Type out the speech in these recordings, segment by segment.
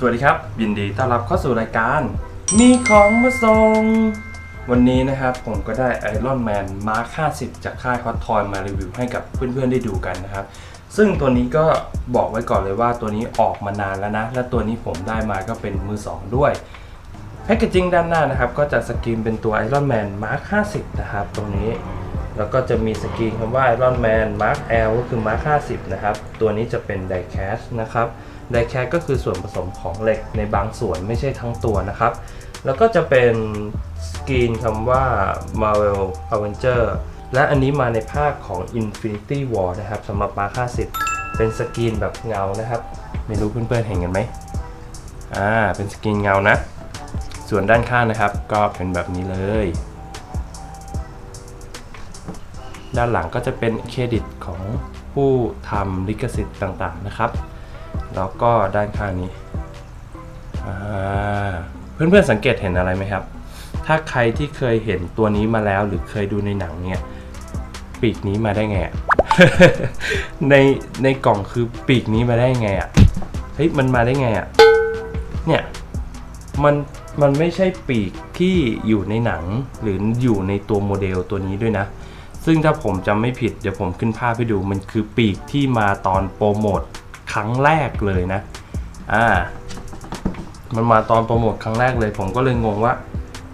สวัสดีครับ ยินดีต้อนรับเข้าสู่รายการ มีของมาส่ง วันนี้นะครับผมก็ได้ Iron Man Mark 50 จากค่าย Hot Toy มารีวิวให้กับเพื่อนๆได้ดูกันนะครับ ซึ่งตัวนี้ก็บอกไว้ก่อนเลยว่าตัวนี้ออกมานานแล้วนะ และตัวนี้ผมได้มาก็เป็นมือ 2 ด้วยแพคเกจิ้งด้านหน้านะครับ ก็จะสกรีนเป็นตัว Iron Man Mark 50 นะครับ ตรงนี้แล้วก็จะมีสกรีนคำว่า Iron Man Mark L ก็คือ Mark 50 นะครับ ตัวนี้จะเป็น Die Cast นะครับ Die Cast ก็คือส่วนผสมของเหล็กในบางส่วนไม่ใช่ทั้งตัวนะครับ แล้วก็จะเป็นสกรีนคำว่า Marvel Avenger และอันนี้มาในภาคของ Infinity War นะครับสำหรับ Mark 50เป็นสกรีนแบบเงานะครับ ไม่รู้เพื่อนๆเห็นกันไหมอ่าเป็นสกรีนเงานะ ส่วนด้านข้างนะครับก็เป็นแบบนี้เลย ด้านหลังก็จะเป็นเครดิตของผู้ทำลิขสิทธิ์ต่างๆนะครับ แล้วก็ด้านข้างนี้เพื่อนๆสังเกตเห็นอะไรไหมครับ ถ้าใครที่เคยเห็นตัวนี้มาแล้วหรือเคยดูในหนังเนี่ยปีกนี้มาได้ไงอะในในกล่องคือปีกนี้มาได้ไงอะเฮ้ยมันมาได้ไงอะเนี่ยมันมันไม่ใช่ปีกที่อยู่ในหนังหรืออยู่ในตัวโมเดลตัวนี้ด้วยนะ ซึ่งถ้าผมจำไม่ผิดเดี๋ยวผมขึ้นภาพให้ดูมันคือปีกที่มาตอนโปรโมท รั้งแรกเลยนะ อ่า มันมาตอนโปรโมทครั้งแรกเลย ผมก็เลยงงว่า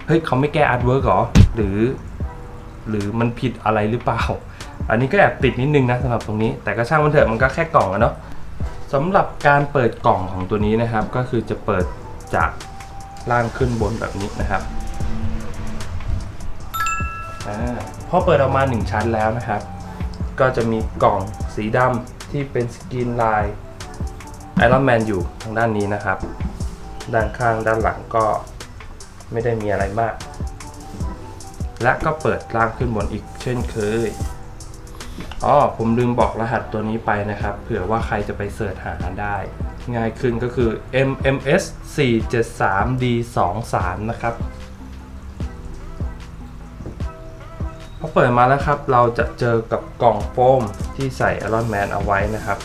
เฮ้ยเขาไม่แก้อาร์ตเวิร์กหรอ หรือ หรือมันผิดอะไรหรือเปล่า อันนี้ก็แอบติดนิดนึงนะสำหรับตรงนี้ แต่ก็ช่างมันเถอะ มันก็แค่กล่องอะเนาะสำหรับการเปิดกล่องของตัวนี้นะครับ ก็คือจะเปิดจากล่างขึ้นบนแบบนี้นะครับอาพอเปิดออกมา 1 ชั้นแล้วนะครับ ก็จะมีกล่องสีดำที่เป็นสกรีนลาย ไอรอนแมนอยู่ทางด้านนี้นะครับ ด้านข้างด้านหลังก็ไม่ได้มีอะไรมาก และก็เปิดล่างขึ้นบนอีกเช่นเคยอ๋อผมลืมบอกรหัสตัวนี้ไปนะครับ เผื่อว่าใครจะไปเสิร์ชหาได้ ง่ายขึ้นก็คือ MMS 473 D 2 3 นะครับพอเปิดมาแล้วครับ เราจะเจอกับกล่องโฟมที่ใส่อ r o n Man เอาไว้นะครับ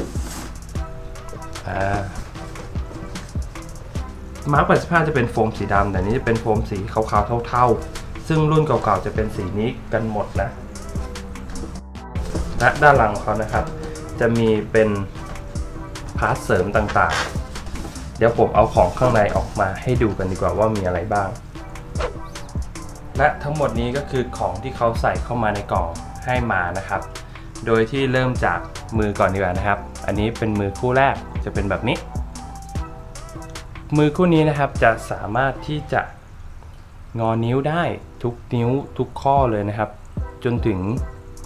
มาร์ค85 จะเป็นโฟมสีดำแต่นี้จะเป็นโฟมสีขาวๆเท่าๆ ซึ่งรุ่นเก่าๆจะเป็นสีนี้กันหมดนะและด้านหลังของเขานะครับ จะมีเป็นพาร์ทเสริมต่างๆ เดี๋ยวผมเอาของข้างในออกมาให้ดูกันดีกว่าว่ามีอะไรบ้าง และทั้งหมดนี้ก็คือของที่เขาใส่เข้ามาในกล่องให้มานะครับ โดยที่เริ่มจากมือก่อนดีกว่านะครับ อันนี้เป็นมือคู่แรก จะเป็นแบบนี้ มือคู่นี้นะครับจะสามารถที่จะงอนิ้วได้ทุกนิ้วทุกข้อเลยนะครับ จนถึง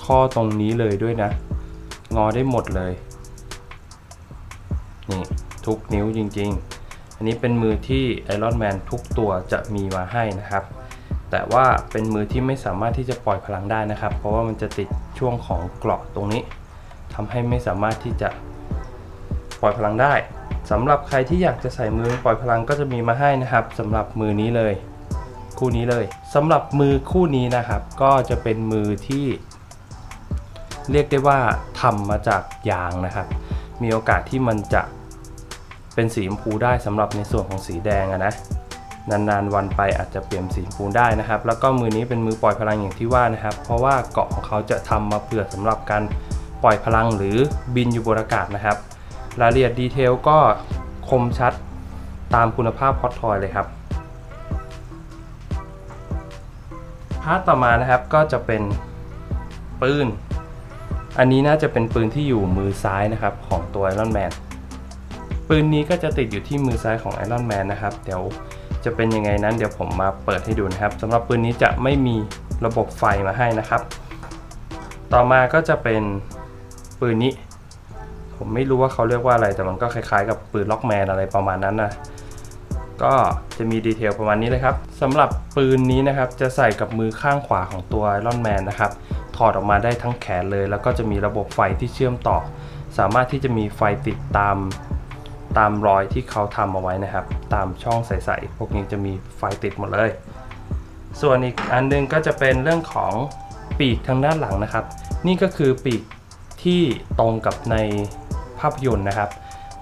ข้อตรงนี้เลยด้วยนะ งอได้หมดเลยนี่ทุกนิ้วจริง ๆ อันนี้เป็นมือที่ไอรอนแมนทุกตัวจะมีมาให้นะครับ แต่ว่าเป็นมือที่ไม่สามารถที่จะปล่อยพลังได้นะครับ เพราะว่ามันจะติดช่วงของเกราะตรงนี้ทำให้ไม่สามารถที่จะ ปล่อยพลังได้สำหรับใครที่อยากจะใส่มือปล่อยพลังก็จะมีมาให้นะครับสำหรับมือนี้เลย คู่นี้เลยสำหรับมือคู่นี้นะครับ ก็จะเป็นมือที่ เรียกได้ว่าทำมาจากยางนะครับ มีโอกาสที่มันจะเป็นสีชมพูได้สำหรับในส่วนของสีแดงอะนะนานๆวันไปอาจจะเปลี่ยนสีชมพูได้นะครับ แล้วก็มือนี้เป็นมือปล่อยพลังอย่างที่ว่านะครับ เพราะว่าเกาะของเขาจะทำมาเผื่อสำหรับการปล่อยพลังหรือบินอยู่บนอากาศนะครับ รายละเอียดดีเทลก็คมชัดตามคุณภาพพอตทอยเลยครับพาร์ทต่อมานะครับก็จะเป็นปืน อันนี้น่าจะเป็นปืนที่อยู่มือซ้ายนะครับของตัวไอรอนแมนปืนนี้ก็จะติดอยู่ที่มือซ้ายของไอรอนแมนนะครับ เดี๋ยวจะเป็นยังไงนั้นเดี๋ยวผมมาเปิดให้ดูนะครับสำหรับปืนนี้จะไม่มีระบบไฟมาให้นะครับ ต่อมาก็จะเป็นปืนนี้ ผมไม่รู้ว่าเขาเรียกว่าอะไร แต่มันก็คล้ายๆ กับปืนล็อกแมนอะไรประมาณนั้นนะก็จะมีดีเทลประมาณนี้เลยครับสำหรับปืนนี้นะครับจะใส่กับมือข้างขวาของตัวไอรอนแมนนะครับถอดออกมาได้ทั้งแขนเลย แล้วก็จะมีระบบไฟที่เชื่อมต่อ สามารถที่จะมีไฟติดตามตามรอยที่เขาทำเอาไว้นะครับ ตามช่องใสๆพวกนี้จะมีไฟติดหมดเลย ส่วนอีกอันหนึงก็จะเป็นเรื่องของปีกทางด้านหลังนะครับ นี่ก็คือปีกที่ตรงกับใน ภาพยนตร์นะครับ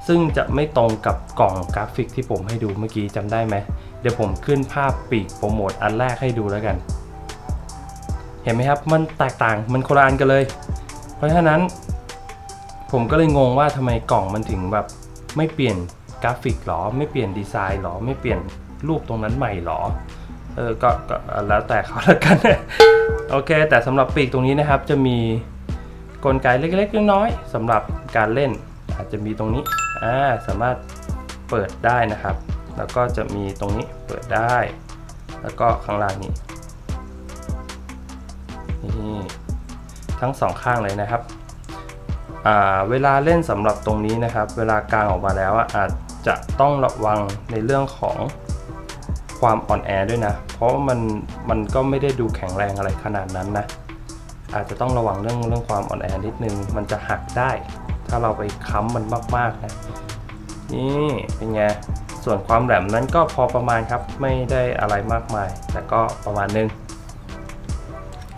ซึ่งจะไม่ตรงกับกล่องกราฟิกที่ผมให้ดูเมื่อกี้จำได้ไหม เดี๋ยวผมขึ้นภาพปีกโปรโมทอันแรกให้ดูแล้วกัน เห็นไหมครับ มันแตกต่างมันคนละอันกันเลย เพราะฉะนั้น ผมก็เลยงงว่าทำไมกล่องมันถึงแบบไม่เปลี่ยนกราฟิกหรอ ไม่เปลี่ยนดีไซน์หรอ ไม่เปลี่ยนรูปตรงนั้นใหม่หรอ เออ ก็แล้วแต่เขาแล้วกัน โอเค แต่สำหรับปีกตรงนี้นะครับจะมีกลไกเล็กๆน้อยๆสำหรับการเล่น อาจจะมีตรงนี้อ่าสามารถเปิดได้นะครับ แล้วก็จะมีตรงนี้เปิดได้ แล้วก็ข้างล่างนี้นี่ทั้งสองข้างเลยนะครับอ่าเวลาเล่นสำหรับตรงนี้นะครับ เวลากางออกมาแล้วอาจจะต้องระวังในเรื่องของความอ่อนแอด้วยนะ เพราะมันมันก็ไม่ได้ดูแข็งแรงอะไรขนาดนั้นนะ อาจจะต้องระวังเรื่องเรื่องความอ่อนแอนิดนึง มันจะหักได้ ถ้าเราไปค้ำมันมากๆนะนี่เป็นไงส่วนความแหลมนั้นก็พอประมาณครับไม่ได้อะไรมากมาย แต่ก็ประมาณนึง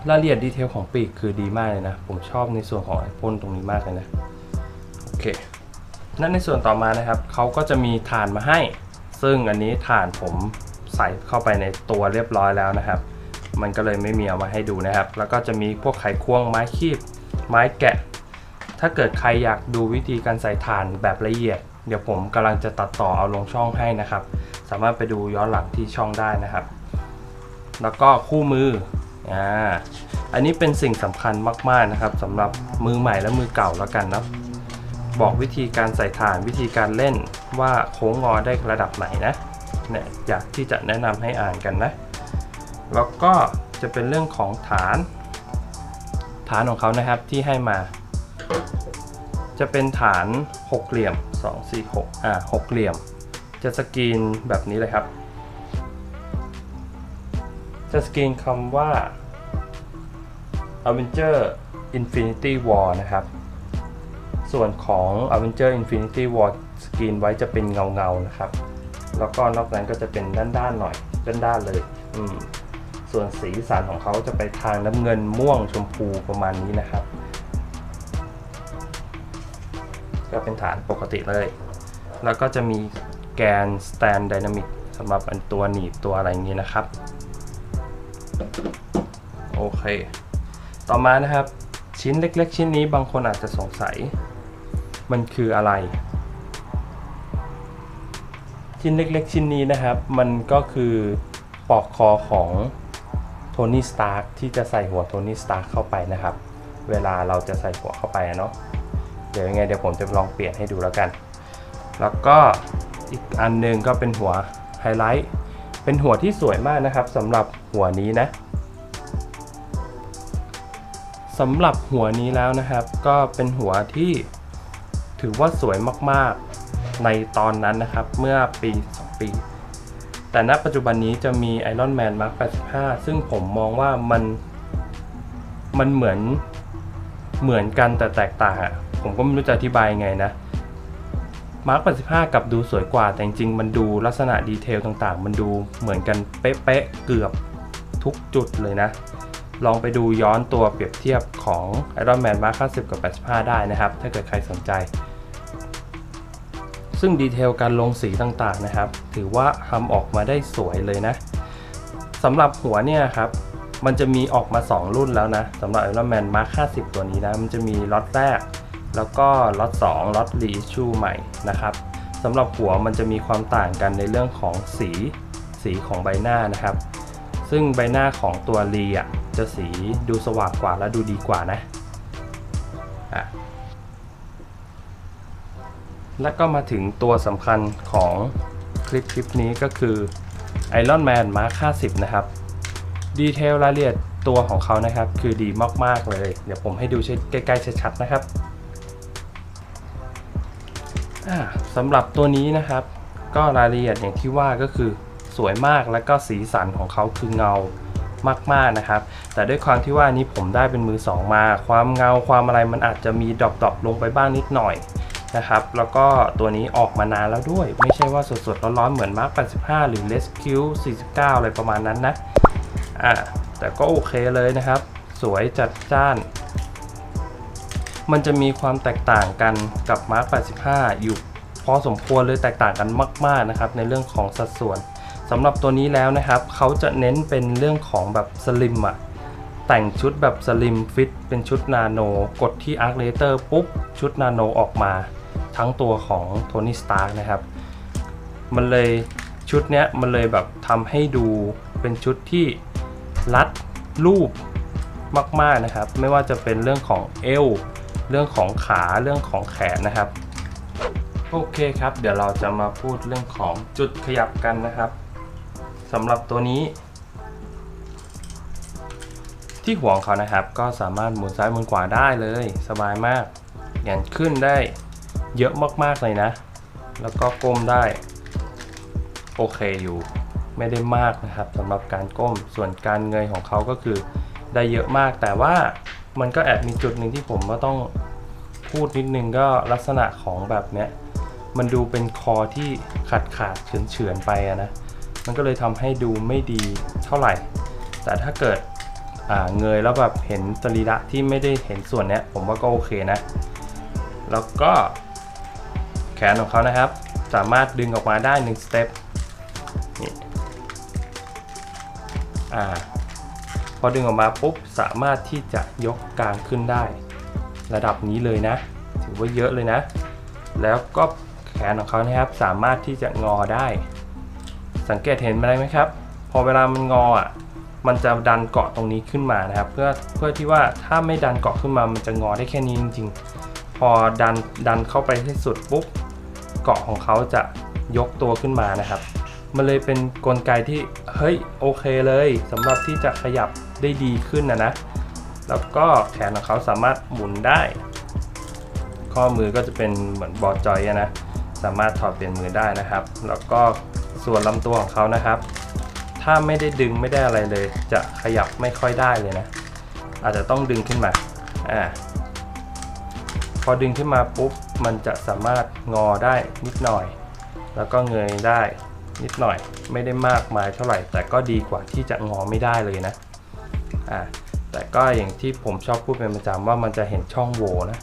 รายละเอียดดีเทลของปีกคือดีมากเลยนะ ผมชอบในส่วนของไอพ่นตรงนี้มากเลยนะโอเคนั่นในส่วนต่อมานะครับเขาก็จะมีฐานมาให้ ซึ่งอันนี้ฐานผมใส่เข้าไปในตัวเรียบร้อยแล้วนะครับ มันก็เลยไม่มีเอามาให้ดูนะครับ แล้วก็จะมีพวกไขควงไม้คีบ ไม้แกะ ถ้าเกิดใครอยากดูวิธีการใส่ฐานแบบละเอียด เดี๋ยวผมกำลังจะตัดต่อเอาลงช่องให้นะครับ สามารถไปดูย้อนหลังที่ช่องได้นะครับ แล้วก็คู่มืออ่าอันนี้เป็นสิ่งสำคัญมากๆนะครับสำหรับมือใหม่และมือเก่าแล้วกันนะบอกวิธีการใส่ฐานวิธีการเล่นว่าโค้งงอได้ระดับไหนนะเนี่ยอยากที่จะแนะนำให้อ่านกันนะ แล้วก็จะเป็นเรื่องของฐาน ฐานของเขานะครับที่ให้มา จะเป็นฐานหกเหลี่ยม2 4 6อ่าหกเหลี่ยม จะสกรีนแบบนี้เลยครับ จะสกรีนคำว่า Avenger Infinity War นะครับ ส่วนของ Avenger Infinity War สกรีนไว้จะเป็นเงาเงาๆนะครับ แล้วก็นอกนั้นก็จะเป็นด้านๆหน่อยด้านๆเลยอืมส่วนสีสันของเขาจะไปทางน้ำเงินม่วงชมพูประมาณนี้นะครับ ก็เป็นฐานปกติเลย แล้วก็จะมีแกน stand dynamic สำหรับอันตัวหนีบตัวอะไรอย่างนี้นะครับ โอเค ต่อมานะครับชิ้นเล็กๆ ชิ้นนี้บางคนอาจจะสงสัย มันคืออะไร ชิ้นเล็กๆ ชิ้นนี้นะครับ มันก็คือปลอกคอของโทนี่สตาร์ที่จะใส่หัวโทนี่สตาร์เข้าไปนะครับ เวลาเราจะใส่หัวเข้าไปเนาะ เดี๋ยวยังไงเดี๋ยวผมจะลองเปลี่ยนให้ดูแล้วกัน แล้วก็อีกอันหนึงก็เป็นหัวไฮไลท์ เป็นหัวที่สวยมากนะครับสำหรับหัวนี้นะสำหรับหัวนี้แล้วนะครับ ก็เป็นหัวที่ถือว่าสวยมากๆในตอนนั้นนะครับเมื่อปี 2 ปี แต่ณปัจจุบันนี้จะมี Iron Man Mark 85 ซึ่งผมมองว่ามันมันเหมือนเหมือนกันแต่แตกต่าง ผมก็ไม่รู้จะอธิบายยังไงนะมาร์ค85กับดูสวยกว่า แต่จริงๆมันดูลักษณะดีเทลต่างๆ มันดูเหมือนกันเป๊ะๆเกือบทุกจุดเลยนะ ลองไปดูย้อนตัวเปรียบเทียบของ Iron Man Mark 50 กับ 85 ได้นะครับ ถ้าเกิดใครสนใจ ซึ่งดีเทลการลงสีต่างๆนะครับ ถือว่าทำออกมาได้สวยเลยนะสำหรับหัวเนี่ยครับ มันจะมีออกมา 2 รุ่นแล้วนะสำหรับ Iron Man Mark 50 ตัวนี้นะ มันจะมีล็อตแรก แล้วก็ล็อต2ล็อตรีชูใหม่นะครับสำหรับหัวมันจะมีความต่างกันในเรื่องของสีสีของใบหน้านะครับ ซึ่งใบหน้าของตัวรีอะจะสีดูสว่างกว่าและดูดีกว่านะอะแล้วก็มาถึงตัวสำคัญของคลิปคลิปนี้ก็คือ Iron Man Mark 50 นะครับ ดีเทลรายละเอียดตัวของเขานะครับ คือดีมาก ๆ เลย เดี๋ยวผมให้ดูใกล้ ๆ ชัด ๆ นะครับ สำหรับตัวนี้นะครับ ก็รายละเอียดอย่างที่ว่าก็คือสวยมากแล้วก็สีสันของเขาคือเงามากๆนะครับ แต่ด้วยความที่ว่านี้ผมได้เป็นมือสองมา ความเงาความอะไรมันอาจจะมีดรอปๆลงไปบ้างนิดหน่อยนะครับ แล้วก็ตัวนี้ออกมานานแล้วด้วย ไม่ใช่ว่าสดๆร้อนๆเหมือน Mark 85 หรือ Rescue 49 อะไรประมาณนั้นนะอ่าแต่ก็โอเคเลยนะครับ สวยจัดจ้าน มันจะมีความแตกต่างกันกับ Mark 85 อยู่พอสมควรเลยแตกต่างกันมาก ๆนะครับ ในเรื่องของสัดส่วนสำหรับตัวนี้แล้วนะครับเขาจะเน้นเป็นเรื่องของแบบสลิมอะแต่งชุดแบบสลิมฟิตเป็นชุดนาโน กดที่อาร์ r เลเตอร์ปุ๊บ ชุดนาโนออกมา ทั้งตัวของโทนี่สตาร์นะครับ มันเลยชุดเนี้ยมันเลยแบบทำให้ดูเป็นชุดที่รัดรูปมาก ๆ นะครับ ไม่ว่าจะเป็นเรื่องของเอว เรื่องของขาเรื่องของแขนนะครับ โอเคครับ เดี๋ยวเราจะมาพูดเรื่องของจุดขยับกันนะครับสำหรับตัวนี้ ที่หัวของเขานะครับ ก็สามารถหมุนซ้ายหมุนขวาได้เลย สบายมากแหงนขึ้นได้เยอะมากๆเลยนะ แล้วก็ก้มได้ โอเคอยู่ไม่ได้มากนะครับสำหรับการก้มส่วนการเงยของเขาก็คือได้เยอะมากแต่ว่า มันก็แอบมีจุดหนึ่งที่ผมก็ต้องพูดนิดนึงก็ลักษณะของแบบเนี้ยมันดูเป็นคอที่ขาดขาดเฉือนเฉือนไปนะ มันก็เลยทำให้ดูไม่ดีเท่าไหร่ แต่ถ้าเกิดเงยแล้วแบบเห็นสรีระที่ไม่ได้เห็นส่วนเนี้ยผมว่าก็โอเคนะ แล้วก็แขนของเขานะครับ สามารถดึงออกมาได้1สเต็ปนี่อ่า อดึงออกมาปุ๊บสามารถที่จะยกกลางขึ้นได้ ระดับนี้เลยนะ ถือว่าเยอะเลยนะ แล้วก็แขนของเขานะครับสามารถที่จะงอได้ สังเกตเห็นอะไรไหมครับ พอเวลามันงออะมันจะดันเกาะตรงนี้ขึ้นมานะครับ เพื่อเพื่อที่ว่าถ้าไม่ดันเกาะขึ้นมามันจะงอได้แค่นี้จริงๆ พอดันดันเข้าไปที่สุดปุ๊บเกาะของเขาจะยกตัวขึ้นมานะครับ มันเลยเป็นนกลไกที่เฮ้ยโอเคเลยสำหรับที่จะขยับ ได้ดีขึ้นนะนะ แล้วก็แขนของเขาสามารถหมุนได้ ข้อมือก็จะเป็นเหมือนบอจอยนะ สามารถถอดเปลี่ยนมือได้นะครับ แล้วก็ส่วนลำตัวของเขานะครับ ถ้าไม่ได้ดึงไม่ได้อะไรเลย จะขยับไม่ค่อยได้เลยนะ อาจจะต้องดึงขึ้นมา อ่า พอดึงขึ้นมาปุ๊บ มันจะสามารถงอได้นิดหน่อย แล้วก็เงยได้นิดหน่อย ไม่ได้มากมายเท่าไหร่ แต่ก็ดีกว่าที่จะงอไม่ได้เลยนะ อ่าแต่ก็อย่างที่ผมชอบพูดเป็นประจำว่ามันจะเห็นช่องโหว่นะ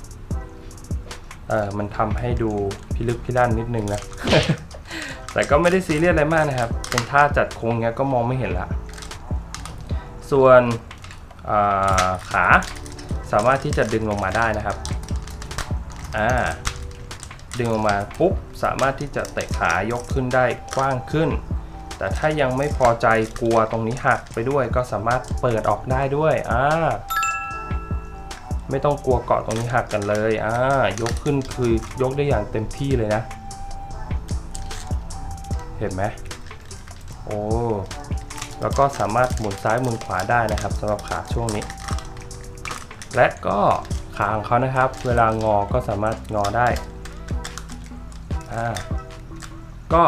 เออมันทำให้ดูพิลึกพิลั่นนิดนึงนะ แต่ก็ไม่ได้ซีเรียสอะไรมากนะครับ เป็นท่าจัดโค้งเงี้ยก็มองไม่เห็นละ ส่วนอ่าขาสามารถที่จะดึงลงมาได้นะครับ อ่า ดึงออกมาปุ๊บ สามารถที่จะเตะขายกขึ้นได้กว้างขึ้น แต่ถ้ายังไม่พอใจกลัวตรงนี้หักไปด้วย ก็สามารถเปิดออกได้ด้วยอ่าไม่ต้องกลัวเกาะตรงนี้หักกันเลยอ่ายกขึ้นคือยกได้อย่างเต็มที่เลยนะ เห็นไหมโอ้แล้วก็สามารถหมุนซ้ายหมุนขวาได้นะครับสำหรับขาช่วงนี้ และก็ขาของเขานะครับ เวลางอก็สามารถงอได้อ่าก็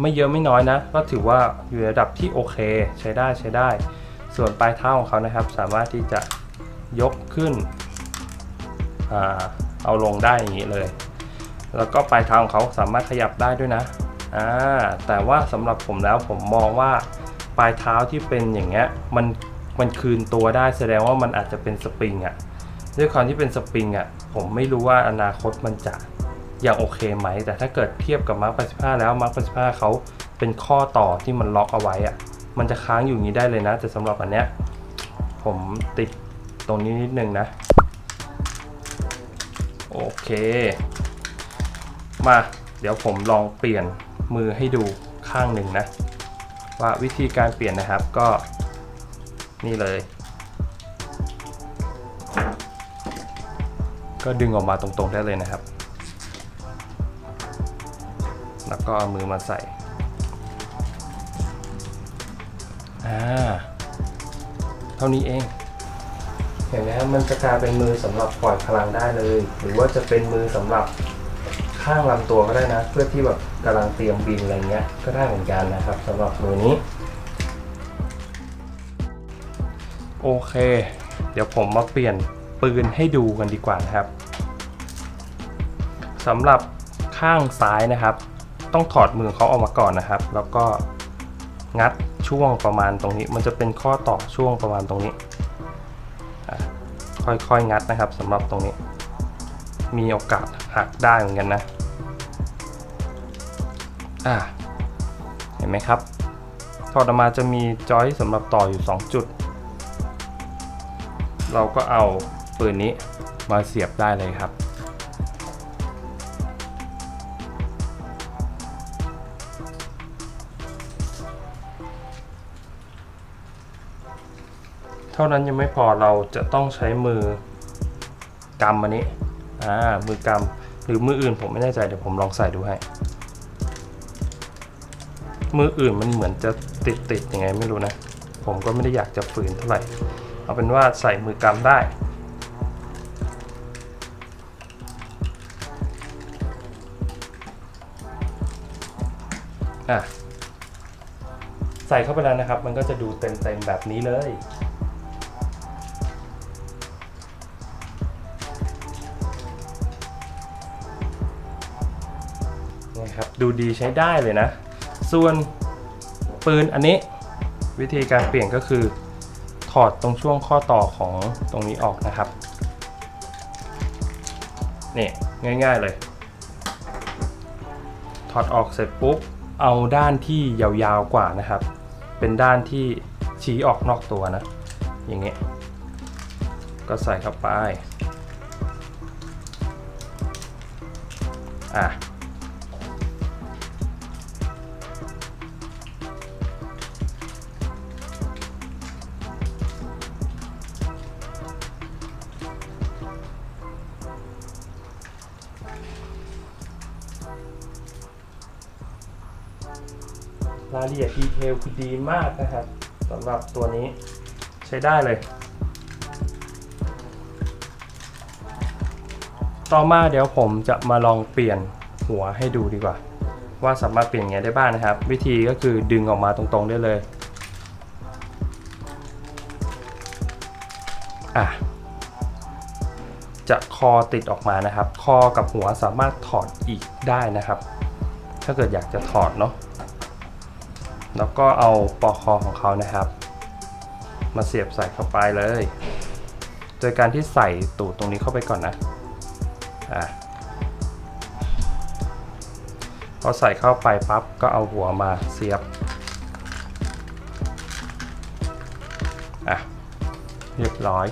ไม่เยอะไม่น้อยนะ ก็ถือว่าอยู่ในระดับที่โอเค ใช้ได้ใช้ได้ ส่วนปลายเท้าของเขานะครับ สามารถที่จะยกขึ้นอเอาลงได้อย่างนี้เลย แล้วก็ปลายเท้าของเขาสามารถขยับได้ด้วยนะแต่ว่าสำหรับผมแล้วผมมองว่าปลายเท้าที่เป็นอย่างเงี้ยมันมันคืนตัวได้แสดงว่ามันอาจจะเป็นสปริงอะ่ะด้วยความที่เป็นสปริงอะ่ะผมไม่รู้ว่าอนาคตมันจะ ยังโอเคไหม แต่ถ้าเกิดเทียบกับมาร์ค85แล้วมาร์ค85เขาเป็นข้อต่อที่มันล็อกเอาไว้อะมันจะค้างอยู่างนี้ได้เลยนะ แต่สำหรับอันเนี้ยผมติดตรงนี้นิดนึงนะ โอเค มาเดี๋ยวผมลองเปลี่ยนมือให้ดูข้างหนึ่งนะ ว่าวิธีการเปลี่ยนนะครับก็นี่เลย ก็ดึงออกมาตรงๆได้เลยนะครับ แล้วก็เอามือมาใส่อ่าเท่านี้เองเห็นไหมครับมันจะกลายเป็นมือสำหรับปล่อยพลังได้เลย หรือว่าจะเป็นมือสำหรับข้างลำตัวก็ได้นะ เพื่อที่แบบกำลังเตรียมบินอะไรเงี้ยก็ได้เหมือนกันนะครับสำหรับมือนี้ โอเค เดี๋ยวผมมาเปลี่ยนปืนให้ดูกันดีกว่านะครับสำหรับข้างซ้ายนะครับ ต้องถอดมือเขาออกมาก่อนนะครับ แล้วก็งัดช่วงประมาณตรงนี้ มันจะเป็นข้อต่อช่วงประมาณตรงนี้ ค่อยๆงัดนะครับสำหรับตรงนี้ มีโอกาสหักได้เหมือนกันนะอ่าเห็นไหมครับถอดออกมาจะมีจอยสำหรับต่ออยู่ 2 จุด เราก็เอาปืนนี้มาเสียบได้เลยครับ ท่านั้นยังไม่พอเราจะต้องใช้มือกำอันนี้อ่ามือกำหรือมืออื่นผมไม่แน่ใจเดี๋ยวผมลองใส่ดูให้มืออื่นมันเหมือนจะติดติดๆยังไงไม่รู้นะ ผมก็ไม่ได้อยากจะฝืนเท่าไหร่ เอาเป็นว่าใส่มือกำได้ อะใส่เข้าไปแล้วนะครับ มันก็จะดูเต็มๆแบบนี้เลย ดูดีใช้ได้เลยนะ ส่วนปืนอันนี้วิธีการเปลี่ยนก็คือ ถอดตรงช่วงข้อต่อของตรงนี้ออกนะครับนี่ง่ายๆเลย ถอดออกเสร็จปุ๊บ เอาด้านที่ยาวๆกว่านะครับ เป็นด้านที่ชี้ออกนอกตัวนะ อย่างเงี้ยก็ใส่เข้าไป อะ รายละเอียดดีเทลคือดีมากนะครับสำหรับตัวนี้ใช้ได้เลย ต่อมาเดี๋ยวผมจะมาลองเปลี่ยนหัวให้ดูดีกว่า ว่าสามารถเปลี่ยนยังไงได้บ้างนะครับ วิธีก็คือดึงออกมาตรงๆได้เลยอะจะคอติดออกมานะครับ คอกับหัวสามารถถอดอีกได้นะครับ ถ้าเกิดอยากจะถอดเนาะ แล้วก็เอาปอกคอของเขานะครับ มาเสียบใส่เข้าไปเลย โดยการที่ใส่ตูดตรงนี้เข้าไปก่อนนะอะพอใส่เข้าไปปั๊บก็เอาหัวมาเสียบอะเรียบร้อย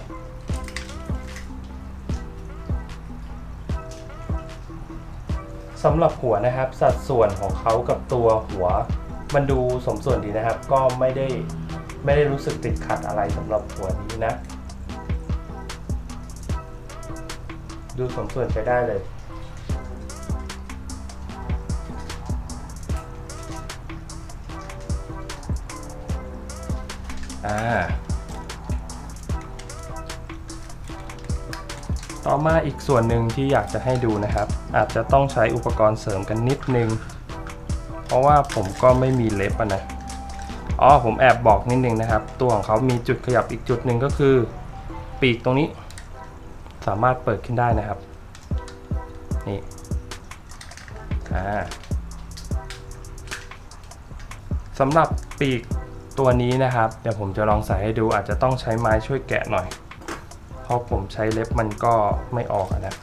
สำหรับหัวนะครับ สัดส่วนของเขากับตัวหัว มันดูสมส่วนดีนะครับ ก็ไม่ได้ไม่ได้รู้สึกติดขัดอะไรสำหรับหัวนี้นะ ดูสมส่วนไปได้เลยอ่าต่อมาอีกส่วนหนึ่งที่อยากจะให้ดูนะครับ อาจจะต้องใช้อุปกรณ์เสริมกันนิดนึง เพราะว่าผมก็ไม่มีเล็บะนะอ๋อผมแอบบอกนิดนึงนะครับ ตัวของเขามีจุดขยับอีกจุดหนึ่งก็คือ ปีกตรงนี้ สามารถเปิดขึ้นได้นะครับนี่อ่าสำหรับปีกตัวนี้นะครับ เดี๋ยวผมจะลองใส่ให้ดูอาจจะต้องใช้ไม้ช่วยแกะหน่อย เพราะผมใช้เล็บมันก็ไม่ออกนะ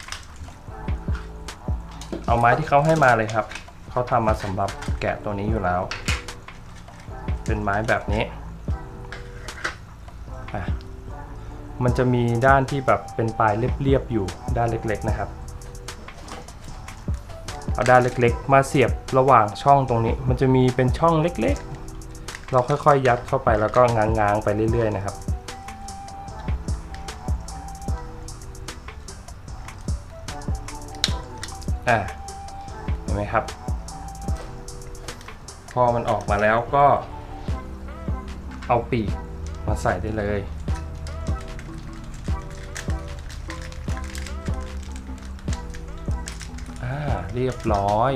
เอาไม้ที่เขาให้มาเลยครับ เขาทำมาสำหรับ กะตัวนี้อยู่แล้ว เป็นไม้แบบนี้อะมันจะมีด้านที่แบบเป็นปลายเรียบๆอยู่ด้านเล็กๆนะครับ เอาด้านเล็กๆ มาเสียบระหว่างช่องตรงนี้ มันจะมีเป็นช่องเล็กๆ เราค่อยๆ ยัดเข้าไปแล้วก็ง้างๆ ไปเรื่อยๆ นะครับ อ่า พอมันออกมาแล้วก็ เอาปีกมาใส่ได้เลย อ่า เรียบร้อย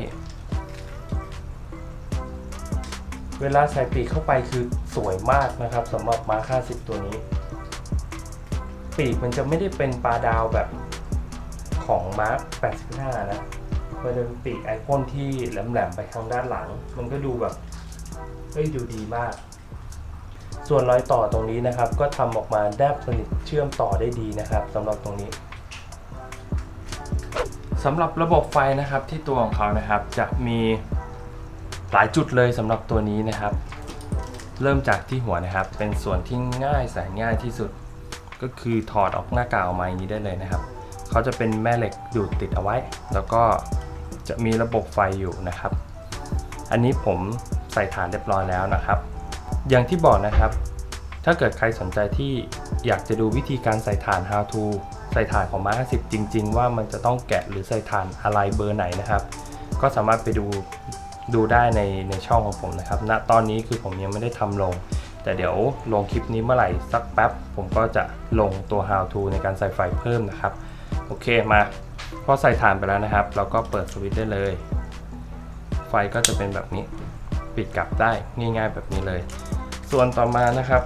เวลาใส่ปีกเข้าไปคือสวยมากนะครับสำหรับมาค่าสิบตัวนี้ ปีกมันจะไม่ได้เป็นปลาดาวแบบของมาร์ค85 นะ มันจะเป็นปีกไอพ่นที่แหลมๆไปทางด้านหลัง มันก็ดูแบบเฮ้ยดูดีมาก ส่วนรอยต่อตรงนี้นะครับ ก็ทำออกมาแนบสนิทเชื่อมต่อได้ดีนะครับสำหรับตรงนี้สำหรับระบบไฟนะครับที่ตัวของเขานะครับจะมีหลายจุดเลยสำหรับตัวนี้นะครับ เริ่มจากที่หัวนะครับ เป็นส่วนที่ง่ายแสนง่ายที่สุด ก็คือถอดออกหน้ากากออกมาอย่างนี้ได้เลยนะครับเขาจะเป็นแม่เหล็กดูดติดเอาไว้ แล้วก็ จะมีระบบไฟอยู่นะครับ อันนี้ผมใส่ฐานเรียบร้อยแล้วนะครับ อย่างที่บอกนะครับ ถ้าเกิดใครสนใจที่อยากจะดูวิธีการใส่ฐาน how to ใส่ฐานของมาร์ค10จริง ๆ ว่ามันจะต้องแกะหรือใส่ฐานอะไรเบอร์ไหนนะครับ ก็สามารถไปดูดูได้ในในช่องของผมนะครับณตอนนี้คือผมยังไม่ได้ทำลง แต่เดี๋ยวลงคลิปนี้เมื่อไหร่สักแป๊บ ผมก็จะลงตัว how to ในการใส่ไฟเพิ่มนะครับ โอเคมา พอใส่ฐานไปแล้วนะครับ เราก็เปิดสวิตช์ได้เลย ไฟก็จะเป็นแบบนี้ปิดกลับได้ง่ายๆแบบนี้เลย ส่วนต่อมานะครับ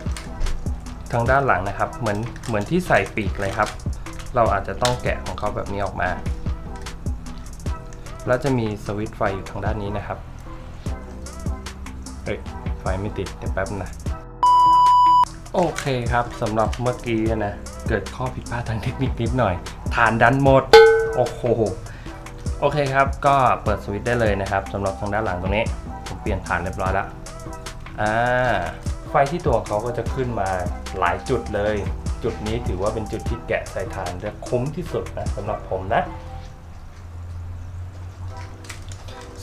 ทางด้านหลังนะครับ เหมือนเหมือนที่ใส่ปีกเลยครับ เราอาจจะต้องแกะของเขาแบบนี้ออกมา แล้วจะมีสวิตช์ไฟอยู่ทางด้านนี้นะครับเอ้ยไฟไม่ติดเดี๋ยวแป๊บนะโอเคครับสำหรับเมื่อกี้นะ เกิดข้อผิดพลาดทางเทคนิคนิดหน่อย ฐานดันหมด โอ้โหโอเคครับ ก็เปิดสวิตช์ได้เลยนะครับสำหรับทางด้านหลังตรงนี้ ผมเปลี่ยนฐานเรียบร้อยแล้วอ่าไฟที่ตัวเขาก็จะขึ้นมาหลายจุดเลย จุดนี้ถือว่าเป็นจุดที่แกะใส่ฐานจะคุ้มที่สุดนะสำหรับผมนะ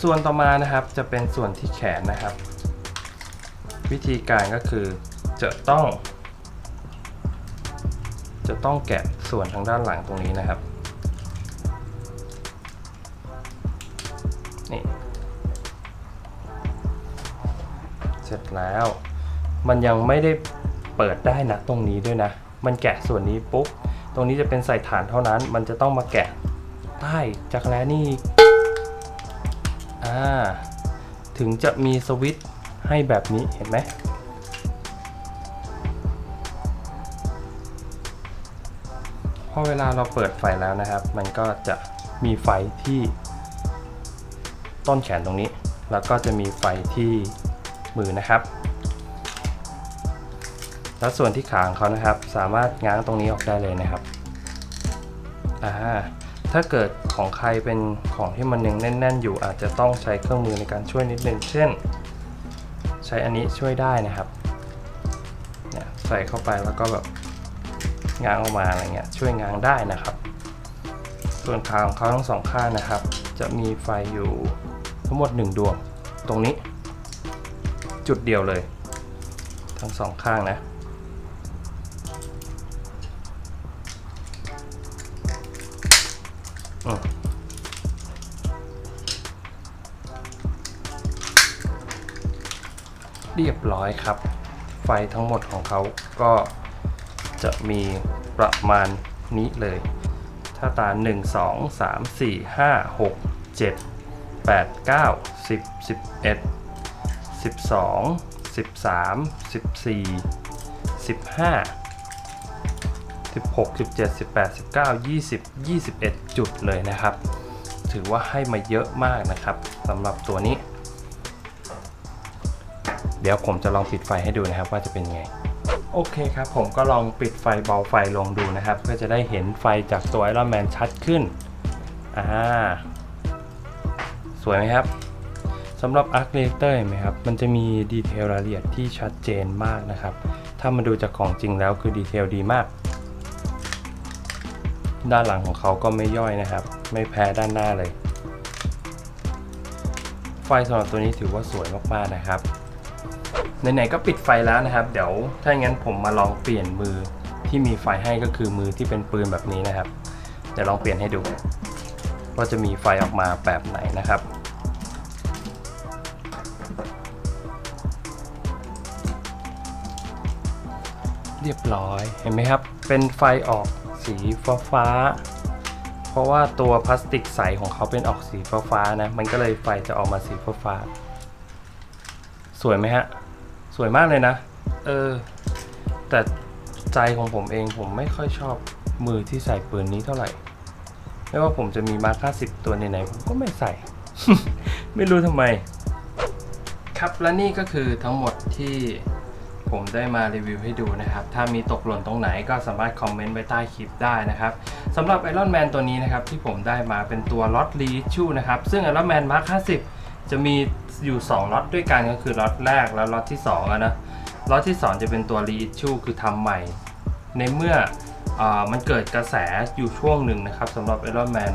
ส่วนต่อมานะครับจะเป็นส่วนที่แขนนะครับ วิธีการก็คือจะต้อง จะต้องแกะส่วนทางด้านหลังตรงนี้นะครับ นี่เสร็จแล้ว มันยังไม่ได้เปิดได้นะตรงนี้ด้วยนะ มันแกะส่วนนี้ปุ๊บตรงนี้จะเป็นใส่ฐานเท่านั้น มันจะต้องมาแกะใต้จักรแลนี่อ่าถึงจะมีสวิตช์ให้แบบนี้เห็นไหมพอเวลาเราเปิดไฟแล้วนะครับ มันก็จะมีไฟที่ ต้นแขนตรงนี้ แล้วก็จะมีไฟที่มือนะครับ แล้วส่วนที่ขาของเขานะครับ สามารถง้างตรงนี้ออกได้เลยนะครับอ่าถ้าเกิดของใครเป็นของที่มันยังแน่น ๆ อยู่อาจจะต้องใช้เครื่องมือในการช่วยนิดนึงเช่น ใช้อันนี้ช่วยได้นะครับเนี่ยใส่เข้าไปแล้วก็แบบง้างออกมาอะไรเงี้ยช่วยง้างได้นะครับ ส่วนขาของเขาทั้งสองข้างนะครับ จะมีไฟอยู่ ทั้งหมด 1 ดวง ตรงนี้ จุดเดียวเลย ทั้งสองข้างนะ เรียบร้อยครับ ไฟทั้งหมดของเขาก็จะมีประมาณนี้เลย ถ้าตา 1 2 3 4 5 6 7 8 9 10 11 12 13 14 15 16 17 18 19 20 21 จุดเลยนะครับ ถือว่าให้มาเยอะมากนะครับสำหรับตัวนี้ เดี๋ยวผมจะลองปิดไฟให้ดูนะครับว่าจะเป็นไง โอเคครับ ผมก็ลองปิดไฟเบาไฟลงดูนะครับ เพื่อจะได้เห็นไฟจากตัวไอรอนแมนชัดขึ้นอ่า สวยไหมครับสำหรับ Arc Reactor เห็นไหมครับ มันจะมีดีเทลรายละเอียดที่ชัดเจนมากนะครับ ถ้ามาดูจากของจริงแล้วคือดีเทลดีมาก ด้านหลังของเขาก็ไม่ย่อยนะครับ ไม่แพ้ด้านหน้าเลย ไฟสำหรับตัวนี้ถือว่าสวยมากๆนะครับไหนๆก็ปิดไฟแล้วนะครับ เดี๋ยวถ้าอย่างนั้นผมมาลองเปลี่ยนมือที่มีไฟให้ก็คือมือที่เป็นปืนแบบนี้นะครับ เดี๋ยวลองเปลี่ยนให้ดู ว่าจะมีไฟออกมาแบบไหนนะครับ เรียบร้อยเห็นไหมครับ เป็นไฟออกสีฟ้าฟ้า เพราะว่าตัวพลาสติกใสของเขาเป็นออกสีฟ้าฟ้านะ มันก็เลยไฟจะออกมาสีฟ้าฟ้า สวยไหมฮะ สวยมากเลยนะ เออ แต่ใจของผมเองผมไม่ค่อยชอบมือที่ใส่ปืนนี้เท่าไหร่ ไม่ว่าผมจะมีมาค่าสิบตัวไหนๆผมก็ไม่ใส่ ไม่รู้ทำไม ครับและนี่ก็คือทั้งหมดที่ผมได้มารีวิวให้ดูนะครับ ถ้ามีตกหล่นตรงไหนก็สามารถคอมเมนต์ไว้ใต้คลิปได้นะครับสำหรับ Iron Man ตัวนี้นะครับ ที่ผมได้มาเป็นตัวล็อตรีชูนะครับ ซึ่ง Iron Man Mark 50 จะมีอยู่ 2ล็อตด้วยกันก็คือล็อตแรกแล้วล็อตที่2อะนะล็อตที่ 2 จะเป็นตัว reissue คือทำใหม่ ในเมื่อ มันเกิดกระแสอยู่ช่วงหนึ่งนะครับสำหรับ Iron Man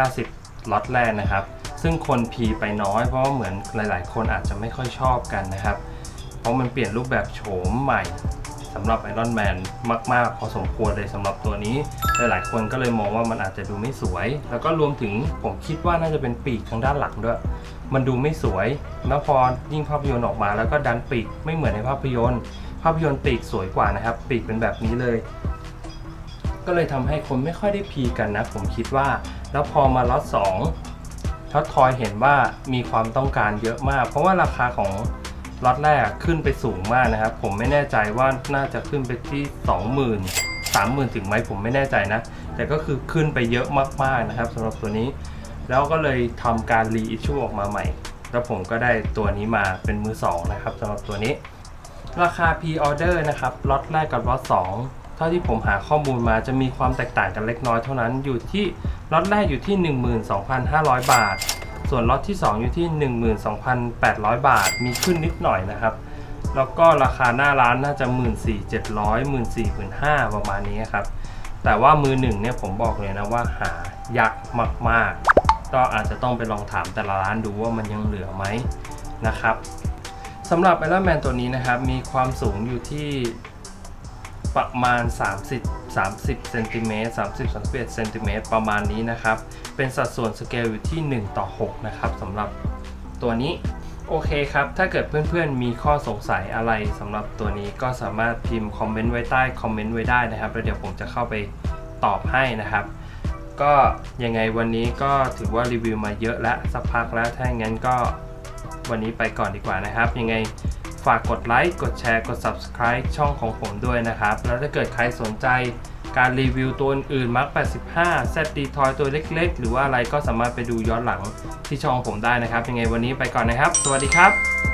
50 ล็อตแรกนะครับ ซึ่งคนพีไปน้อยเพราะว่าเหมือนหลาย ๆ คนอาจจะไม่ค่อยชอบกันนะครับ เพราะมันเปลี่ยนรูปแบบโฉมใหม่สำหรับ Iron Man มาก ๆ พอสมควรเลยสำหรับตัวนี้ หลาย ๆ คนก็เลยมองว่ามันอาจจะดูไม่สวย แล้วก็รวมถึงผมคิดว่าน่าจะเป็นปีกทางด้านหลังด้วย มันดูไม่สวยแล้วพอยิ่งภาพยนตร์ออกมาแล้วก็ดันปีกไม่เหมือนในภาพยนตร์ ภาพยนตร์ปีกสวยกว่านะครับ ปีกเป็นแบบนี้เลย ก็เลยทำให้คนไม่ค่อยได้พีกันนะ ผมคิดว่า แล้วพอมาล็อตสองท็อตทอยเห็นว่ามีความต้องการเยอะมาก เพราะว่าราคาของล็อตแรกขึ้นไปสูงมากนะครับ ผมไม่แน่ใจว่าน่าจะขึ้นไปที่ 20,000 30,000 ถึงไหมผมไม่แน่ใจนะ แต่ก็คือขึ้นไปเยอะมากๆนะครับสำหรับตัวนี้ แล้วก็เลยทำการรีอิชชูออกมาใหม่ แล้วผมก็ได้ตัวนี้มาเป็นมือสองนะครับสำหรับตัวนี้ ราคา P-order นะครับล็อตแรกกับล็อต2 เท่าที่ผมหาข้อมูลมาจะมีความแตกต่างกันเล็กน้อยเท่านั้นอยู่ที่ล็อตแรกอยู่ที่ 12,500 บาท ส่วนล็อตที่ 2 อยู่ที่ 12,800 บาท มีขึ้นนิดหน่อยนะครับ แล้วก็ราคาหน้าร้านน่าจะ 14,700 14,500 ประมาณนี้ครับ แต่ว่ามือหนึ่งเนี่ยผมบอกเลยนะว่าหายากมากๆ ก็อาจจะต้องไปลองถามแต่ละร้านดูว่ามันยังเหลือไหมนะครับสำหรับ Iron Man ตัวนี้นะครับ มีความสูงอยู่ที่ ประมาณ 30 30เซนติเมตร30 31เซนติเมตรประมาณนี้นะครับ เป็นสัดส่วนสเกลอยู่ที่ 1 ต่อ 6 นะครับสำหรับตัวนี้โอเคครับ ถ้าเกิดเพื่อนๆมีข้อสงสัยอะไรสำหรับตัวนี้ก็สามารถพิมพ์คอมเมนต์ไว้ใต้คอมเมนต์ไว้ได้นะครับ แล้วเดี๋ยวผมจะเข้าไปตอบให้นะครับ ก็ยังไงวันนี้ก็ถือว่ารีวิวมาเยอะแล้วสักพักแล้ว ถ้าอย่างนั้นก็วันนี้ไปก่อนดีกว่านะครับ ยังไง ฝากกดไลค์ กดแชร์ กด Subscribe ช่องของผมด้วยนะครับ แล้วถ้าเกิดใครสนใจการรีวิวตัวอื่นๆ Mark 85 ZD Toy ตัวเล็ก ๆ หรือว่าอะไรก็สามารถไปดูย้อนหลังที่ช่องผมได้นะครับ ยังไงวันนี้ไปก่อนนะครับ สวัสดีครับ